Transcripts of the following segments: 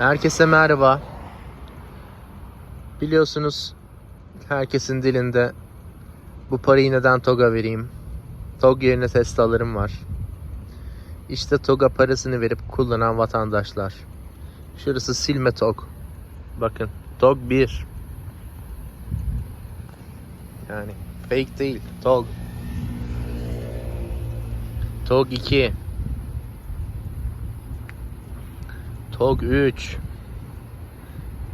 Herkese merhaba. Biliyorsunuz herkesin dilinde bu parayı neden TOG'a vereyim? TOG yerine Tesla'larım var. İşte TOG'a parasını verip kullanan vatandaşlar. Şurası silme TOG. Bakın TOG 1. Yani fake değil TOG. TOG 2. TOG 3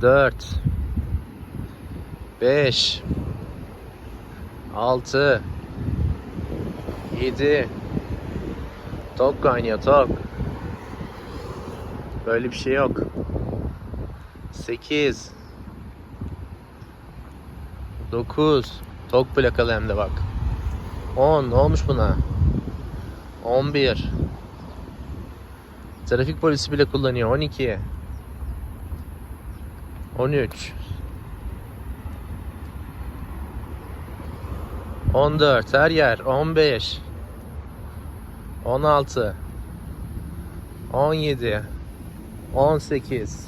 4 5 6 7 TOG kaynıyor TOG Böyle bir şey yok. 8 9 TOG plakalı hem de bak. 10 ne olmuş buna? 11 Trafik polisi bile kullanıyor. 12. 13. 14. Her yer. 15. 16. 17. 18.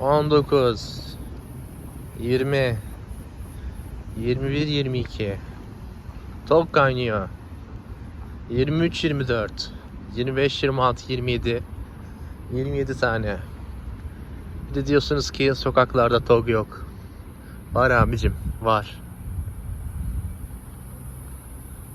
19. 20. 21 22. Top kaynıyor. 23 24. 25, 26, 27. 27 tane. Bir de diyorsunuz ki sokaklarda TOG yok. Var abicim, var.